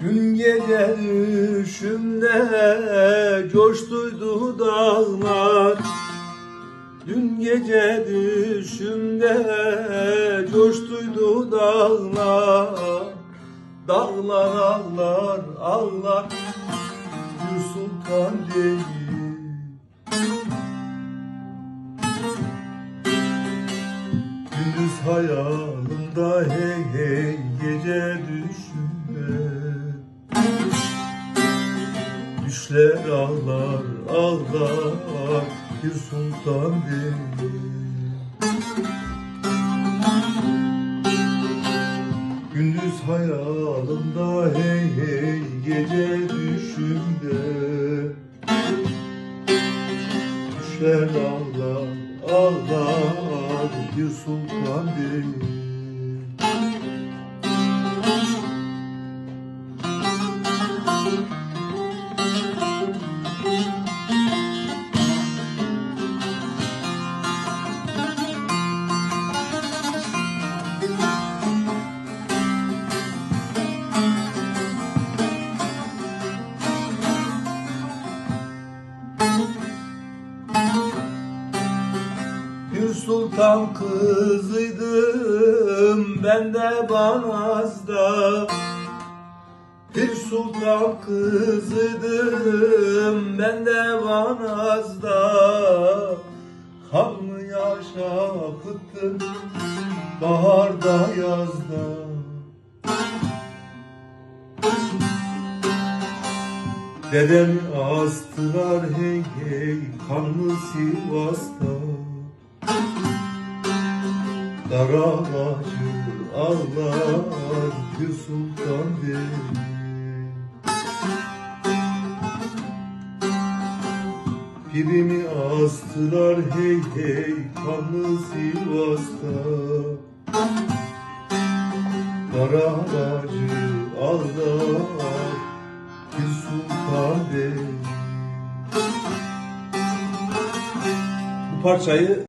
Gün gece düşümde coştuydu dağlar. Dün gece düşümde coştuydu dağlar. Dağlar ağlar ağlar. Bir sultan değil. Gündüz hayalimda hey hey gece düşümde Düşler ağlar ağlar bir sultan değil. Gündüz hayalimda hey hey gece düşümde. Düşler ağlar ağlar bir sultan değil Bir sultan kızıydım ben de Banaz'da. Bir sultan kızıydım ben de Banaz'da. Kanlı yaşa akıttım baharda yazda. Dedemi astılar hey hey kanlı Sivas'ta Darabacı ağlar bir sultan değil Pirimi astılar hey hey kanlı Sivas'ta. Darabacı ağlar bir sultan değil Bu parçayı